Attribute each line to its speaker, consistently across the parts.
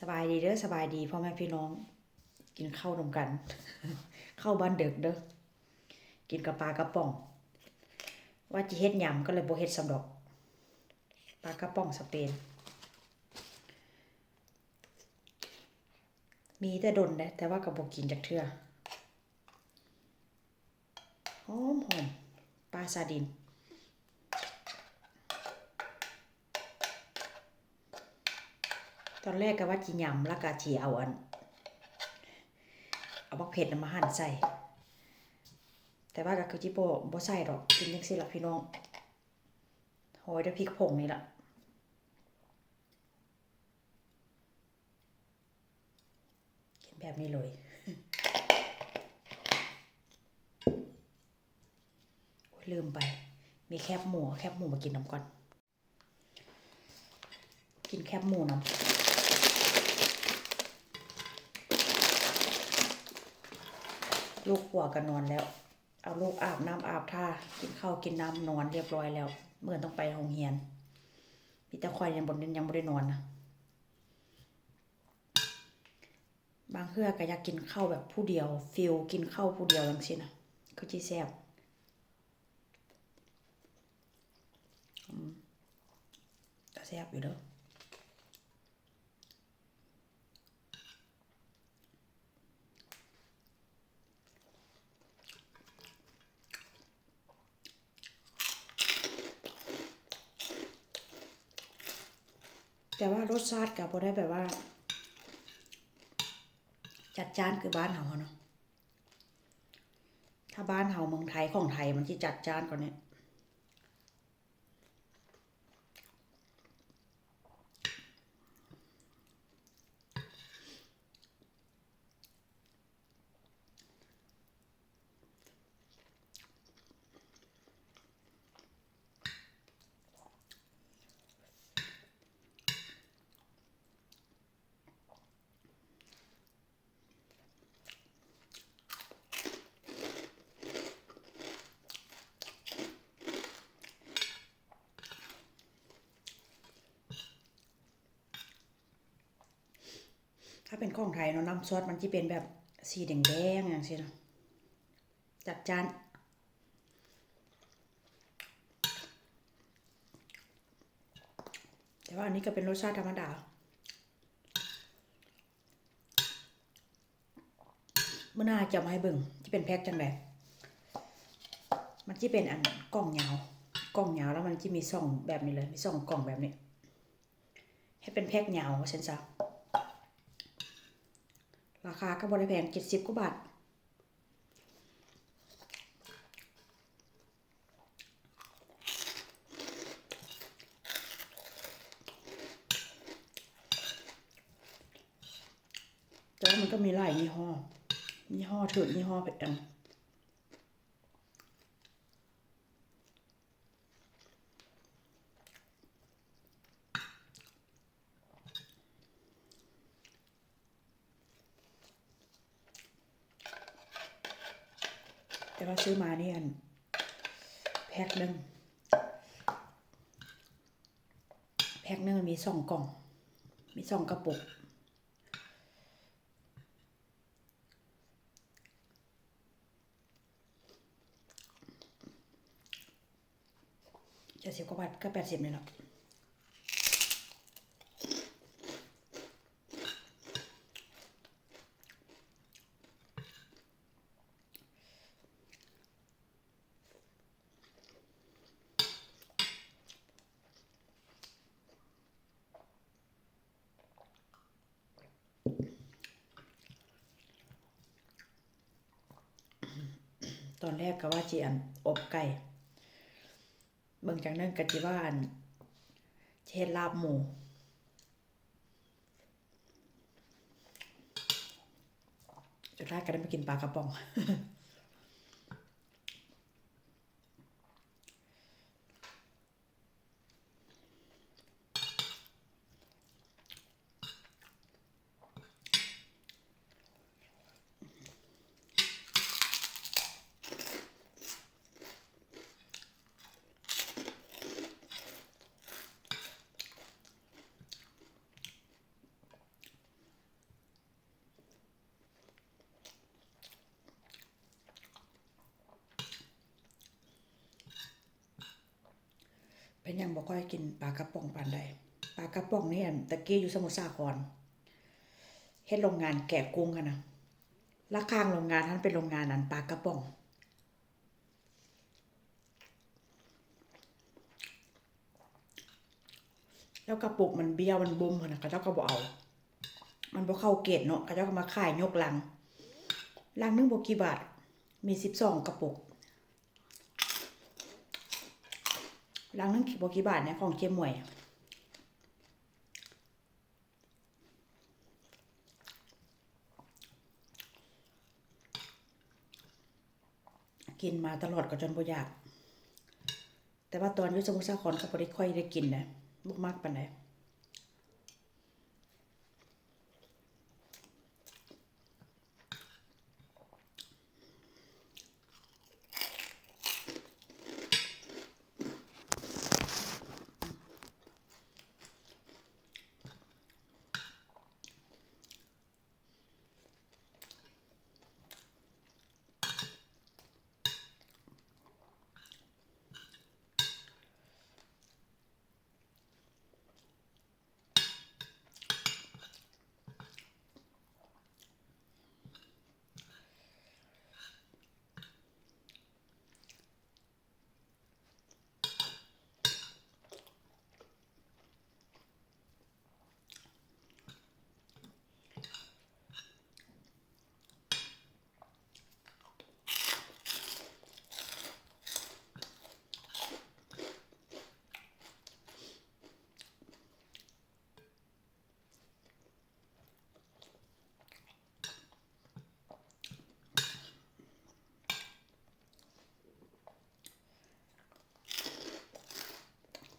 Speaker 1: สบายดีเด้อสบายดีพ่อแม่พี่น้อง กินข้าวนมกัน เข้าบ้านเด็กเด้อกินกับปลากระป๋อง ว่าจะเฮ็ดยำก็เลยโบเฮ็ดสำดอกปลากระป๋องสเปน มีแต่ดนนะแต่ว่าก็บ่กินจากเทื่อหอมหอมปลาซาดิน ตอนแรกก็ว่าจียำแล้วก็จีเอาอัน เอาบักเผ็ดมาหั่นใส่ แต่ว่าก็คือจิโปบ่ใส่ดอกกินจังซี่ล่ะพี่น้องโหยด้วยพริกผงนี่ละกินแบบนี้เลยลืมไป มีแคบหมู แคบหมูมากินน้ำก่อน กินแคบหมูน้ำ ลูกหัวก็นอนแล้ว เอาลูกอาบน้ำอาบท่ากินข้าวกินน้ำนอนเรียบร้อยแล้วเมื่อต้องไปโรงเรียนมีแต่ควายยังบนยังไม่ได้นอนนะบางเทื่อก็อยากกินข้าวแบบผู้เดียวฟิลกินข้าวผู้เดียวจังซี่นะก็จีแซ่บก็แซ่บอยู่เด้อ แต่ว่ารสชาติกับพอได้แบบว่า จัดจ้านคือบ้านเฮาเนาะถ้าบ้านเฮาเมืองไทยของไทยมันที่จัดจ้านกว่านี้ ถ้าเป็นของไทยเนาะน้ำซอสมันจะเป็นแบบสีแดงๆอย่างเช่นนาะจัดจานแต่ว่าอันนี้ก็เป็นรสชาติธรรมดาเมื่อหน้าจะมาให้เบิ่งที่เป็นแพ็คจังไดมันที่เป็นอันกล่องยาวกล่องยาวแล้วมันจะมีซ่องแบบนี้เลย มีซ่องกล่องแบบนี้ ให้เป็นแพ็คยาวว่นซะรา คาก็บริแพงเจ็ดสิบกว่าบาทแต่ว่ามันก็มีหลายยี่ห้อยี่ห้อถือยี่ห้อเผ็ดดัง แต่ว่าซื้อมาเนี่ยแพ็คหนึ่งแพ็คหนึ่งมีสองกล่อง มีสองกระปุกเจ็ดสิบกว่าบาทก็แปดสิบนี่แหละต อนแรกก็ว่าจีอันอบไก่ เบิ่งจากนั้นก็จิว่าอันเช็ดลาบหมูจุดแรกก็ได้มากินปลากระป๋อง ยังบ่ค่อยกินปลากระป๋องปานใดปลากระป๋องนี่อันตะกี้อยู่สมุทรสาครเฮ็ดโรงงานแกะกุ้งกันนะละข้างโรงงานนั้นเป็นโรงงานนั้นปลากระป๋อง แล้วกระปุกมันเบี้ยวมันบุ้มหั่นะเขาเจ้าก็บ่เอา มันบ่เข้าเกณฑ์เนาะเขาเจ้าก็มาขายยกลังลังนึงบ่กี่บาทมีสิบสองกระปุก ลังหนึงบกี่บาทเนี่ยของเจ๊หมวยกินมาตลอดก็จนบ่อยาก แต่ว่าตอนอยู่สมุทรสาครก็บ่ได้ค่อยได้กินนะบ่มากปานใด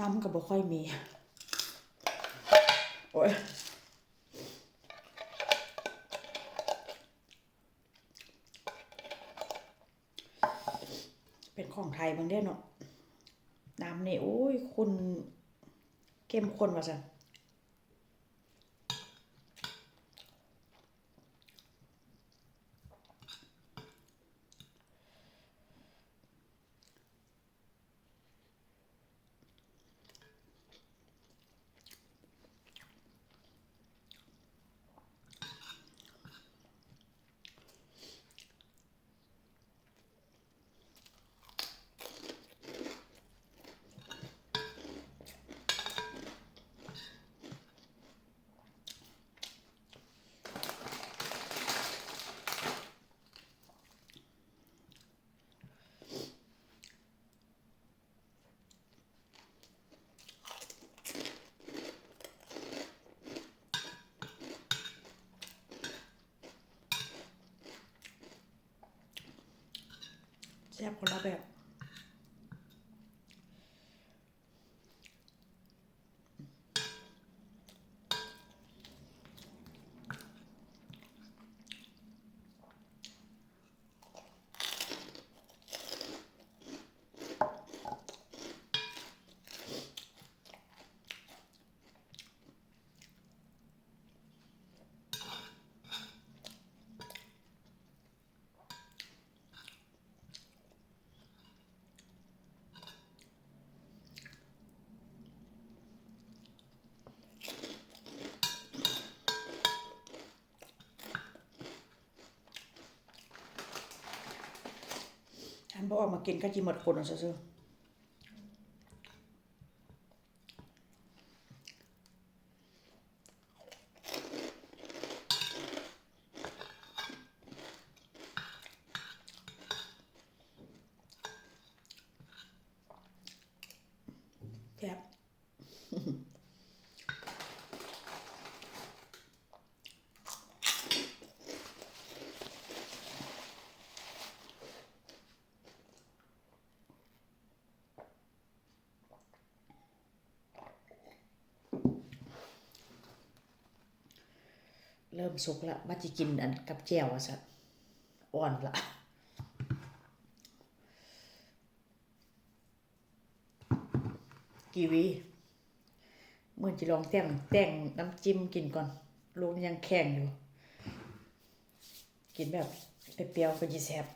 Speaker 1: น้ำก็บ่ค่อยมี โอ้ยเป็นของไทยบางเด้เนาะน้ำนี่โอ้ยคุณเข้มข้นว่าซั่น แซ่บคน บบฉันบอกออกมากินก็จิหมดคนเอาซื่อๆแซ่บ เริ่มสุกละว่าจะกินอันกับแจ่วอะสัอ่อนละกีวีเมื่อจะลองแต่งแต่งน้ำจิ้มกินก่อนลูกมันยังแข็งอยู่ กินแบบเปรี้ยวๆก็จะแซ่บ